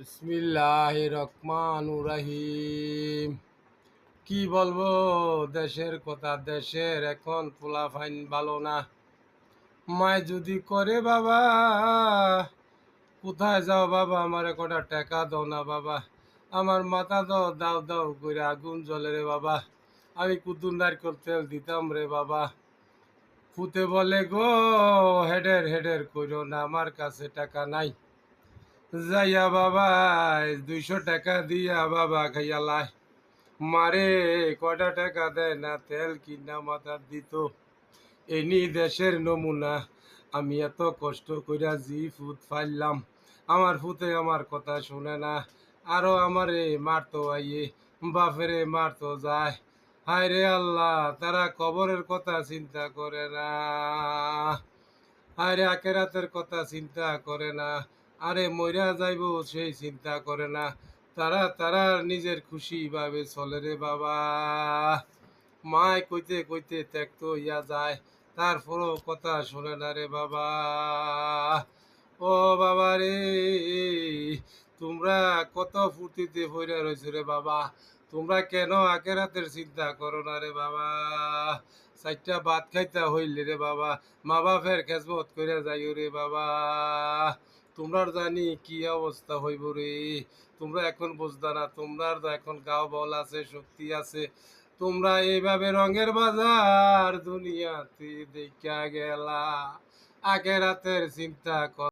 বিসমিল্লাহ রহমান রাহিম কি বলব, দেশের কথা দেশের, এখন পোলা ফাইন ভালো না। মায় যদি করে বাবা, কোথায় যাও বাবা, আমার কটা টাকা দাও না বাবা। আমার মাথা দাও দাও দাও করে আগুন জ্বলে রে বাবা। আমি কুতুর নারকেল তেল দিতাম রে বাবা। ফুতে বলে গো, হেডের হেডের কইরো না, আমার কাছে টাকা নাই। যাইয়া বাবা দুইশো টাকা দিয়া বাবা খাইয়ালাই মারে কটা টাকা দেয় না? তেল কিনা মাথা দিত। এনি দেশের নমুনা, আমি এত কষ্ট কইরা জি ফুত ফাইলাম। আমার ফুতে আমার কথা শুনে না, আরও আমারে মারতো আইয়ে, বাপেরে মারতো যায়। হায় রে আল্লাহ, তারা কবরের কথা চিন্তা করে না। আরে আকেরাতের কথা চিন্তা করে না। আরে মইরা যাইব, সেই চিন্তা করে না। তারা তারা নিজের খুশি ভাবে চলে রে বাবা। মায় কইতে কইতে ত্যাক্ত ইয়া যায়। তারপরও কথা শোনে না রে বাবা। ও বাবা রে, তোমরা কত ফুর্তিতে ভইরা রয়েছে রে বাবা। তোমরা কেন আকেরাতের চিন্তা করো না রে বাবা। চারটা ভাত খাইতা হইলে রে বাবা। মা বাপের খেজমত করে যাইও রে বাবা। তোমরার জানি কি অবস্থা হইব রে। তোমরা এখন বুঝদা না তোমরা তো এখন গাও বল আছে, শক্তি আছে। তোমরা এইভাবে রঙের বাজার দুনিয়াতে দেখা গেলা। আগের রাতের চিন্তা কর